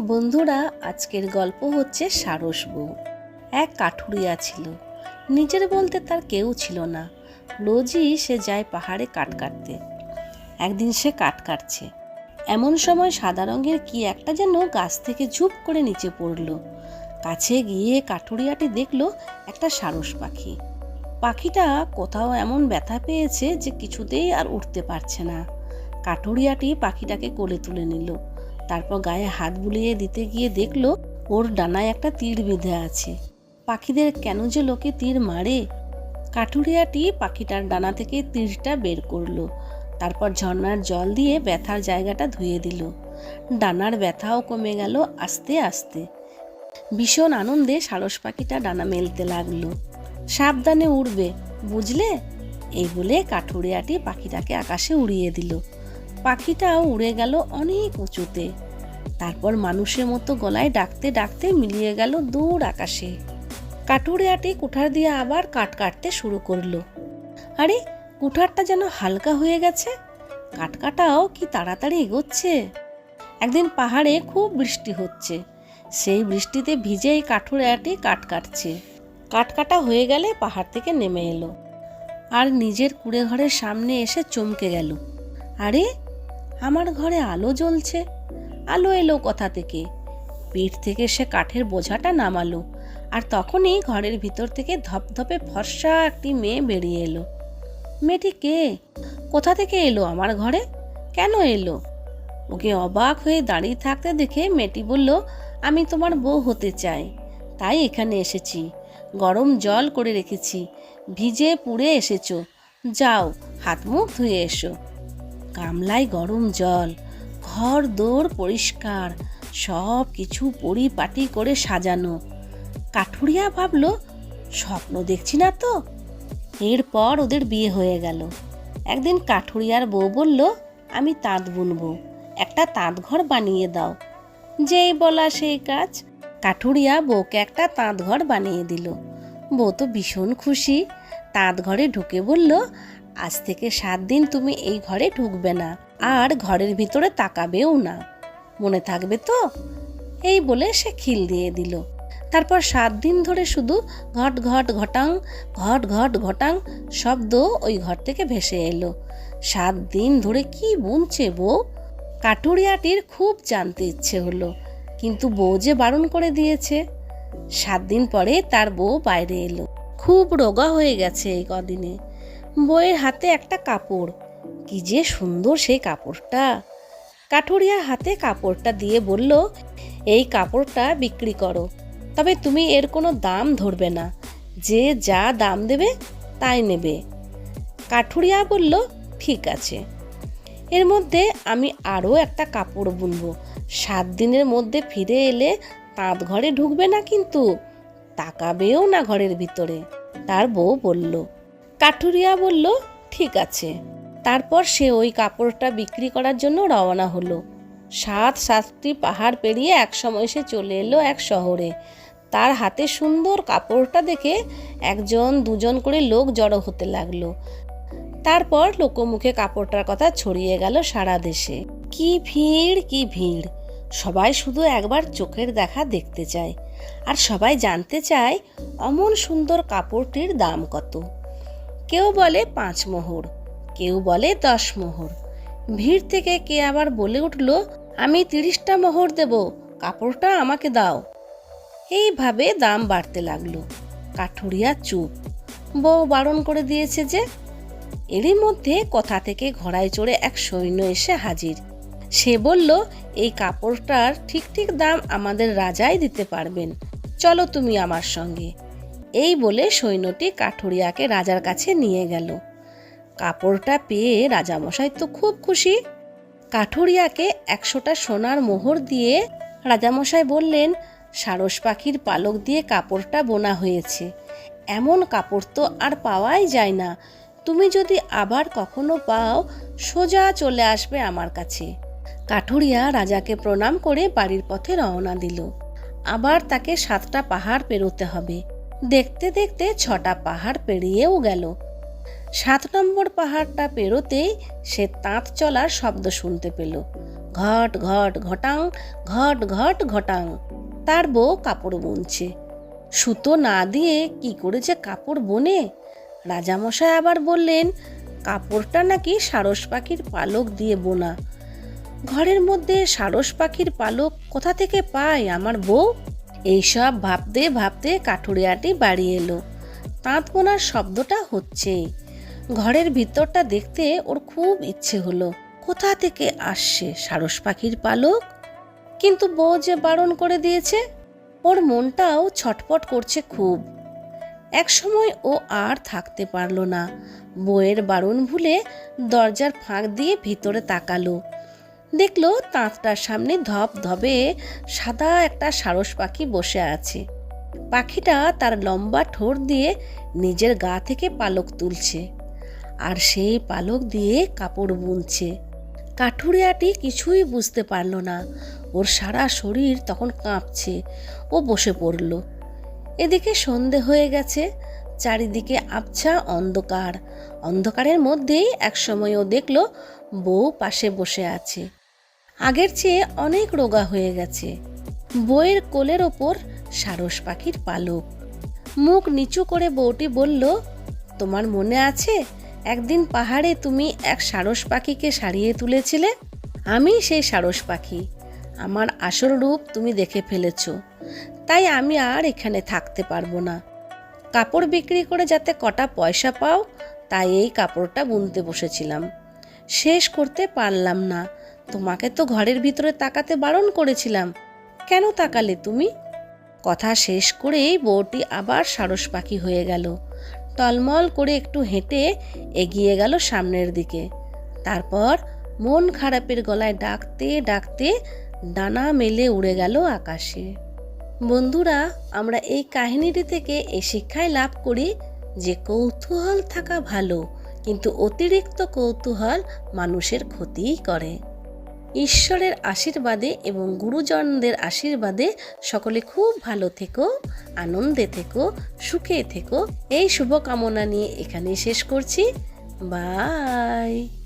বন্ধুরা, আজকের গল্প হচ্ছে সারস বউ। এক কাঠুরিয়া ছিল। নিজের বলতে তার কেউ ছিল না। রোজই সে যায় পাহাড়ে কাঠ কাটতে। একদিন সে কাঠ কাটছে। এমন সময় সাদা রঙের কি একটা যেন গাছ থেকে ঝুপ করে নিচে পড়ল। কাছে গিয়ে কাঠুরিয়াটি দেখল একটা সারস পাখি। পাখিটা কোথাও এমন ব্যথা পেয়েছে যে কিছুতেই আর উঠতে পারছে না। কাঠুরিয়াটি পাখিটাকে কোলে তুলে নিল। তারপর গায়ে হাত বুলিয়ে দিতে গিয়ে দেখল ওর ডানায় একটা তীর বেঁধে আছে। পাখিদের কেন যে লোকে তীর মারে? কাঠুরিয়াটি পাখিটার ডানা থেকে তীরটা বের করল, তারপর ঝর্ণার জল দিয়ে ব্যথার জায়গাটা ধুয়ে দিল। ডানার ব্যথাও কমে গেল আস্তে আস্তে। ভীষণ আনন্দে সারস পাখিটা ডানা মেলতে লাগল। সাবধানে উড়বে, বুঝলে? এই বলে কাঠুরিয়াটি পাখিটাকে আকাশে উড়িয়ে দিল। পাখিটাও উড়ে গেল অনেক উঁচুতে। তারপর মানুষের মতো গলায় ডাকতে ডাকতে মিলিয়ে গেল দূর আকাশে। কাঠুরিয়াটি কুঠার দিয়ে আবার কাঠ কাটতে শুরু করল। আরে, কুঠারটা যেন হালকা হয়ে গেছে। কাঠ কাটাও কি তাড়াতাড়ি এগোচ্ছে? একদিন পাহাড়ে খুব বৃষ্টি হচ্ছে। সেই বৃষ্টিতে ভিজে ভিজেই কাঠুরিয়াটি কাঠ কাটছে। কাঠ কাটা হয়ে গেলে পাহাড় থেকে নেমে এলো। আর নিজের কুড়ে ঘরের সামনে এসে চমকে গেল। আরে আমার ঘরে আলো জ্বলছে। আলো এলো কোথা থেকে? পিঠ থেকে সে কাঠের বোঝাটা নামালো আর তখনই ঘরের ভিতর থেকে ধপধপে ফর্সা একটি মেয়ে বেরিয়ে এলো। মেয়েটি কে? কোথা থেকে এলো আমার ঘরে? কেন এলো? ওকে অবাক হয়ে দাঁড়িয়ে থাকতে দেখে মেয়েটি বলল, আমি তোমার বউ হতে চাই। তাই এখানে এসেছি। গরম জল করে রেখেছি। ভিজে পুড়ে এসেছ। যাও, হাত মুখ ধুয়ে এসো। গামলায় গরম জল, ঘর দোর পরিষ্কার, সব কিছু পরিপাটি করে সাজানো। কাঠুরিয়া ভাবলো, স্বপ্ন দেখছি না তো? এরপর ওদের বিয়ে হয়ে গেল। একদিন কাঠুরিয়ার বউ বলল, আমি তাঁত বুনবো, একটা তাঁত ঘর বানিয়ে দাও। যেই বলা সেই কাজ। কাঠুরিয়া বউকে একটা তাঁত ঘর বানিয়ে দিল। বউ তো ভীষণ খুশি। তাঁত ঘরে ঢুকে বলল আজ থেকে সাত দিন তুমি এই ঘরে ঢুকবে না, আর ঘরের ভিতরে তাকাবেও না। মনে থাকবে তো? এই বলে সে খিল দিয়ে দিল। তারপর সাত দিন ধরে শুধু ঘট ঘট ঘটাং, ঘট ঘট ঘটাং শব্দ ওই ঘর থেকে ভেসে এলো। সাত দিন ধরে কি বুনছে বউ? কাটুরিয়াটির খুব জানতে ইচ্ছে হলো, কিন্তু বউ যে বারণ করে দিয়েছে। সাত দিন পরে তার বউ বাইরে এলো। খুব রোগা হয়ে গেছে এই কদিনে। বইয়ের হাতে একটা কাপড়। কি যে সুন্দর সেই কাপড়টা। কাঠুরিয়া হাতে কাপড়টা দিয়ে বলল, এই কাপড়টা বিক্রি করো। তবে তুমি এর কোনো দাম ধরবে না। যে যা দাম দেবে, তাই নেবে। কাঠুরিয়া বলল, ঠিক আছে। এর মধ্যে আমি আরও একটা কাপড় বুনবো। সাত দিনের মধ্যে ফিরে এলে তাঁত ঘরে ঢুকবে না কিন্তু। তাকাবেও না ঘরের ভিতরে। তার বউ বলল কাঠুরিয়া বলল, ঠিক আছে। তারপর সে ওই কাপড়টা বিক্রি করার জন্য রওনা হলো। সাত সাতটি পাহাড় পেরিয়ে একসময় সে চলে এলো এক শহরে। তার হাতে সুন্দর কাপড়টা দেখে একজন, দুজন করে লোক জড়ো হতে লাগল। তারপর লোকমুখে কাপড়টার কথা ছড়িয়ে গেল সারা দেশে। কি ভিড় কি ভিড়! সবাই শুধু একবার চোখের দেখা দেখতে চায়। আর সবাই জানতে চায়, অমন সুন্দর কাপড়টির দাম কত। কেউ বলে পাঁচ মোহর, কেউ বলে দশ মোহর। ভিড় থেকে কে আবার বলে উঠল, আমি তিরিশটা মোহর দেব, কাপড়টা আমাকে দাও। এইভাবে দাম বাড়তে লাগল। কাঠুরিয়া চুপ। বউ বারণ করে দিয়েছে যে, এরই মধ্যে কথা থেকে ঘোড়ায় চড়ে এক সৈন্য এসে হাজির। সে বলল, এই কাপড়টার ঠিক ঠিক দাম আমাদের রাজাই দিতে পারবেন। চলো তুমি আমার সঙ্গে। এই বলে সৈন্যটি কাঠুরিয়াকে রাজার কাছে নিয়ে গেল। কাপড়টা পেয়ে রাজামশাই তো খুব খুশি। কাঠুরিয়াকে একশোটা সোনার মোহর দিয়ে রাজামশাই বললেন, সারস পাখির পালক দিয়ে কাপড়টা বোনা হয়েছে। এমন কাপড় তো আর পাওয়াই যায় না। তুমি যদি আবার কখনো পাও, সোজা চলে আসবে আমার কাছে। কাঠুরিয়া রাজাকে প্রণাম করে বাড়ির পথে রওনা দিল। আবার তাকে সাতটা পাহাড় পেরোতে হবে। দেখতে দেখতে ছটা পাহাড় পেরিয়েও গেল। সাত নম্বর পাহাড়টা পেরোতেই সে তাঁত চলার শব্দ শুনতে পেল। ঘট ঘট, ঘটাং, ঘট ঘট, ঘটাং। তার বউ কাপড় বুনছে। সুতো না দিয়ে কি করে যে কাপড় বোনে? রাজামশাই আবার বললেন, কাপড়টা নাকি সারস পাখির পালক দিয়ে বোনা। ঘরের মধ্যে সারস পাখির পালক কোথা থেকে পায় আমার বউ? এইসব ভাবতে ভাবতে কাঠুরিয়াটি বাড়ি এলো। তাঁত বোনার শব্দটা হচ্ছেই ঘরের ভিতরটা দেখতে ওর খুব ইচ্ছে হলো। কোথা থেকে আসছে সারস পাখির পালক? কিন্তু বউ যে বারণ করে দিয়েছে, ওর মনটাও ছটপট করছে খুব। এক সময় ও আর থাকতে পারল না। বইয়ের বারণ ভুলে দরজার ফাঁক দিয়ে ভিতরে তাকালো। দেখল তাঁতটার সামনে ধপ ধবে সাদা একটা সারস পাখি বসে আছে। পাখিটা তার লম্বা ঠোঁট দিয়ে নিজের গা থেকে পালক তুলছে আর সেই পালক দিয়ে কাপড় বুনছে। কাঠুরিয়াটি কিছুই বুঝতে পারল না। ওর সারা শরীর তখন কাঁপছে। ও বসে পড়ল। এদিকে সন্ধে হয়ে গেছে। চারিদিকে আবছা অন্ধকার। অন্ধকারের মধ্যেই একসময় ও দেখল বউ পাশে বসে আছে। আগের চেয়ে অনেক রোগা হয়ে গেছে। বইয়ের কোলের ওপর সারস পাখির পালক। মুখ নিচু করে বউটি বলল, তোমার মনে আছে একদিন পাহাড়ে তুমি এক সারস পাখিকে সারিয়ে তুলেছিলে? আমি সেই সারস পাখি। আমার আসল রূপ তুমি দেখে ফেলেছ। তাই আমি আর এখানে থাকতে পারব না। কাপড় বিক্রি করে যাতে কটা পয়সা পাও, তাই এই কাপড়টা বুনতে বসেছিলাম। শেষ করতে পারলাম না। তোমাকে তো ঘরের ভিতরে তাকাতে বারণ করেছিলাম। কেন তাকালে তুমি? কথা শেষ করেই বউটি আবার সারস পাখি হয়ে গেল। টলমল করে একটু হেঁটে এগিয়ে গেল সামনের দিকে। তারপর মন খারাপের গলায় ডাকতে ডাকতে ডানা মেলে উড়ে গেল আকাশে। বন্ধুরা, আমরা এই কাহিনীটি থেকে এই শিক্ষায় লাভ করি যে কৌতূহল থাকা ভালো, কিন্তু অতিরিক্ত কৌতূহল মানুষের ক্ষতিই করে। ঈশ্বরের আশীর্বাদে এবং গুরুজনদের আশীর্বাদে সকলে খুব ভালো থেকো, আনন্দে থেকো, সুখে থেকো। এই শুভকামনা নিয়ে এখানেই শেষ করছি। বাই।